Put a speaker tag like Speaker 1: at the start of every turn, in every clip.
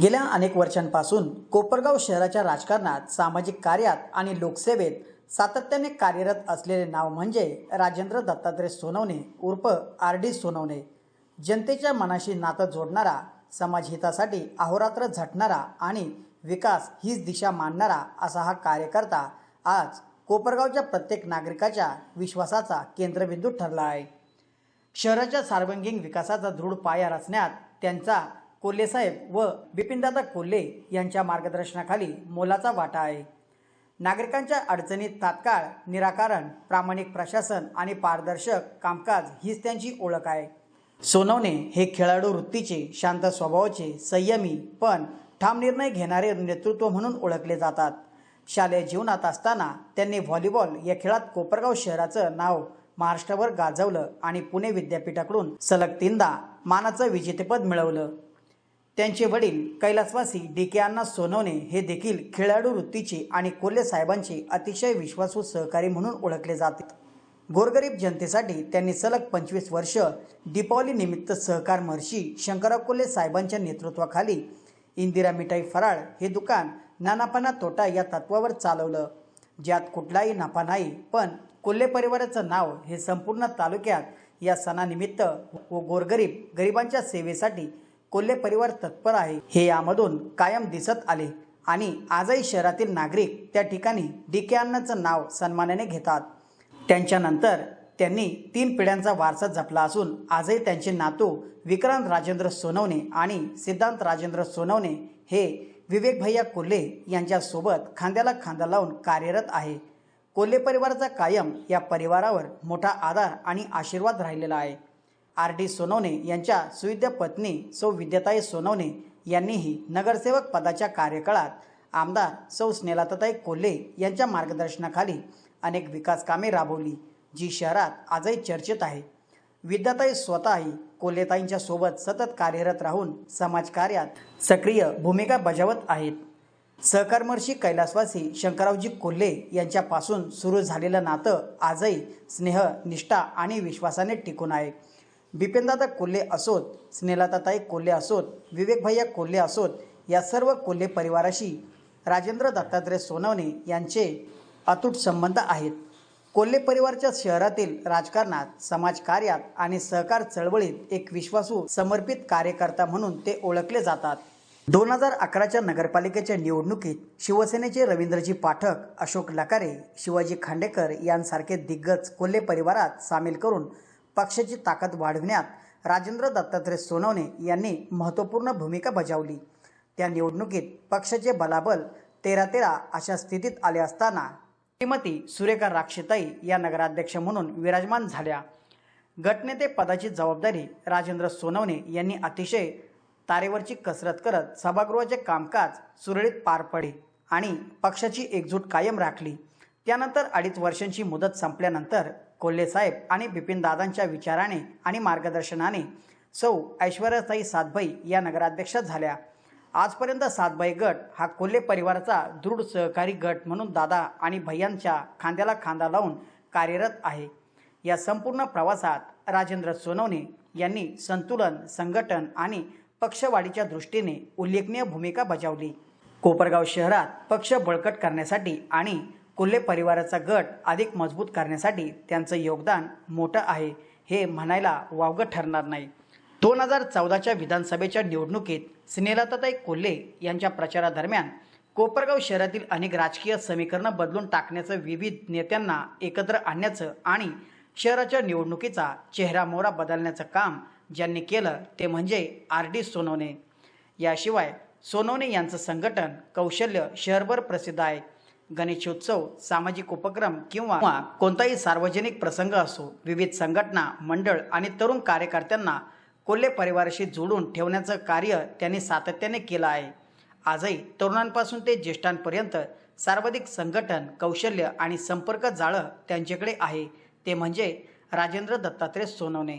Speaker 1: गेल्या अनेक वर्षांपासून कोपरगाव शहराच्या राजकारणात सामाजिक कार्यात आणि लोकसेवेत सातत्याने कार्यरत असलेले नाव म्हणजे राजेंद्र दत्तात्रय सोनवणे उर्फ आर डी सोनवणे. जनतेच्या मनाशी नातं जोडणारा समाजहितासाठी अहोरात्र झटणारा आणि विकास हीच दिशा मानणारा असा हा कार्यकर्ता आज कोपरगावच्या प्रत्येक नागरिकाच्या विश्वासाचा केंद्रबिंदू ठरला आहे. शहराच्या सार्वंगीण विकासाचा दृढ पाया रचण्यात त्यांचा कोल्हेसाहेब व बिपिनदादा कोल्हे यांच्या मार्गदर्शनाखाली मोलाचा वाटा आहे. नागरिकांच्या अडचणीत तात्काळ निराकरण प्रामाणिक प्रशासन आणि पारदर्शक कामकाज हीच त्यांची ओळख आहे. सोनवणे हे खेळाडू वृत्तीचे शांत स्वभावाचे संयमी पण ठाम निर्णय घेणारे नेतृत्व म्हणून ओळखले जातात. शालेय जीवनात असताना त्यांनी व्हॉलीबॉल या खेळात कोपरगाव शहराचं नाव महाराष्ट्रभर गाजवलं आणि पुणे विद्यापीठाकडून सलग तीनदा मानाचं विजेतेपद मिळवलं. त्यांचे वडील कैलासवासी डी के अण्णा सोनवणे हे देखील खेळाडू वृत्तीचे आणि कोल्हे साहेबांचे अतिशय विश्वासू सहकारी म्हणून ओळखले जातात. गोरगरीब जनतेसाठी त्यांनी सलग पंचवीस वर्ष दीपावलीनिमित्त सहकार महर्षी शंकरराव कोल्हे साहेबांच्या नेतृत्वाखाली इंदिरा मिठाई फराळ हे दुकान नानापणा तोटा या तत्वावर चालवलं. ज्यात कुठलाही नफा नाही पण कोल्हे परिवाराचं नाव हे संपूर्ण तालुक्यात या सणानिमित्त व गोरगरीब गरिबांच्या सेवेसाठी कोल्हे परिवार तत्पर आहे. हे यामधून कायम दिसत आले आणि आजही शहरातील नागरिक त्या ठिकाणी डी के अण्णांचं नाव सन्मानाने घेतात. त्यांच्यानंतर त्यांनी तीन पिढ्यांचा वारसा जपला असून आजही त्यांचे नातू विक्रांत राजेंद्र सोनवणे आणि सिद्धांत राजेंद्र सोनवणे हे विवेक भैया कोल्हे यांच्यासोबत खांद्याला खांदा लावून कार्यरत आहे. कोल्हे परिवाराचा कायम या परिवारावर मोठा आधार आणि आशीर्वाद राहिलेला आहे. आर डी सोनवणे यांच्या सुविद्य पत्नी सौ विद्याताई सोनवणे यांनीही नगरसेवक पदाच्या कार्यकाळात आमदार सौ स्नेलाताताई कोल्हे यांच्या मार्गदर्शनाखाली अनेक विकास कामे राबवली जी शहरात आजही चर्चेत आहे. विद्याताई स्वतःही कोल्हेताईंच्या सोबत सतत कार्यरत राहून समाजकार्यात सक्रिय भूमिका बजावत आहेत. सहकर्मर्षी कैलासवासी शंकरावजी कोल्हे यांच्यापासून सुरू झालेलं नातं आजही स्नेह निष्ठा आणि विश्वासाने टिकून आहे. बिपिनदादा कोल्हे असोत स्नेहलताताई कोल्हे असोत विवेकभैया कोल्हे असोत या सर्व कोल्हे परिवाराशी राजेंद्र दत्तात्रय सोनवणे यांचे अतूट संबंध आहेत. कोल्हे परिवारच्या शहरातील राजकारणात समाजकार्यात आणि सहकार चळवळीत एक विश्वासू समर्पित कार्यकर्ता म्हणून ते ओळखले जातात. दोन हजार अकराच्या नगरपालिकेच्या निवडणुकीत शिवसेनेचे रवींद्रजी पाठक अशोक लकारे शिवाजी खांडेकर यांसारखे दिग्गज कोल्हे परिवारात सामील करून पक्षाची ताकद वाढविण्यात राजेंद्र दत्तात्रय सोनवणे यांनी महत्त्वपूर्ण भूमिका बजावली. त्या निवडणुकीत पक्षाचे बलाबल तेरा तेरा अशा स्थितीत आले असताना श्रीमती सुरेखा राक्षेताई या नगराध्यक्ष म्हणून विराजमान झाल्या. गटनेते पदाची जबाबदारी राजेंद्र सोनवणे यांनी अतिशय तारेवरची कसरत करत सभागृहाचे कामकाज सुरळीत पार पडे आणि पक्षाची एकजूट कायम राखली. त्यानंतर अडीच वर्षांची मुदत संपल्यानंतर कोल्हे साहेब आणि बिपिनदादांच्या विचाराने आणि मार्गदर्शनाने सौ ऐश्वर्याताई सातभाई या नगराध्यक्षा झाल्या. आजपर्यंत सातभाई गट हा कोल्हे परिवाराचा दृढ सहकारी गट म्हणून दादा आणि भैयांच्या खांद्याला खांदा लावून कार्यरत आहे. या संपूर्ण प्रवासात राजेंद्र सोनवणे यांनी संतुलन संघटन आणि पक्षवाढीच्या दृष्टीने उल्लेखनीय भूमिका बजावली. कोपरगाव शहरात पक्ष बळकट करण्यासाठी आणि कोल्हे परिवाराचा गट अधिक मजबूत करण्यासाठी त्यांचं योगदान मोठं आहे हे म्हणायला वावगं ठरणार नाही. दोन हजार चौदाच्या विधानसभेच्या निवडणुकीत स्नेहलताताई कोल्हे यांच्या प्रचारादरम्यान कोपरगाव शहरातील अनेक राजकीय समीकरणं बदलून टाकण्याचं विविध नेत्यांना एकत्र आणण्याचं आणि शहराच्या निवडणुकीचा चेहरा मोहरा बदलण्याचं काम ज्यांनी केलं ते म्हणजे आर डी सोनवणे. याशिवाय सोनवणे यांचं संघटन कौशल्य शहरभर प्रसिद्ध आहे. गणेशोत्सव सामाजिक उपक्रम किंवा कोणताही सार्वजनिक प्रसंग असो विविध संघटना मंडळ आणि तरुण कार्यकर्त्यांना कोल्हे परिवाराशी जोडून ठेवण्याचं कार्य त्यांनी सातत्याने केलं आहे. आजही तरुणांपासून ते ज्येष्ठांपर्यंत सर्वाधिक संघटन कौशल्य आणि संपर्क जाळं त्यांच्याकडे आहे. ते म्हणजे राजेंद्र दत्तात्रय सोनवणे.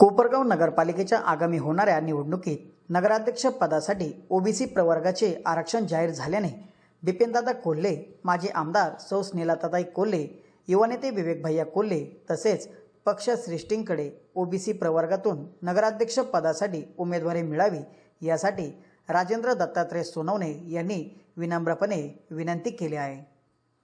Speaker 1: कोपरगाव नगरपालिकेच्या आगामी होणाऱ्या निवडणुकीत नगराध्यक्ष पदासाठी ओबीसी प्रवर्गाचे आरक्षण जाहीर झाल्याने बिपिनदादा कोल्हे माजी आमदार सौ स्नेलाताताई कोल्हे युवा नेते विवेक भैया कोल्हे तसेच पक्षश्रेष्ठींकडे ओबीसी प्रवर्गातून नगराध्यक्ष पदासाठी उमेदवारी मिळावी यासाठी राजेंद्र दत्तात्रय सोनवणे यांनी विनम्रपणे विनंती केली आहे.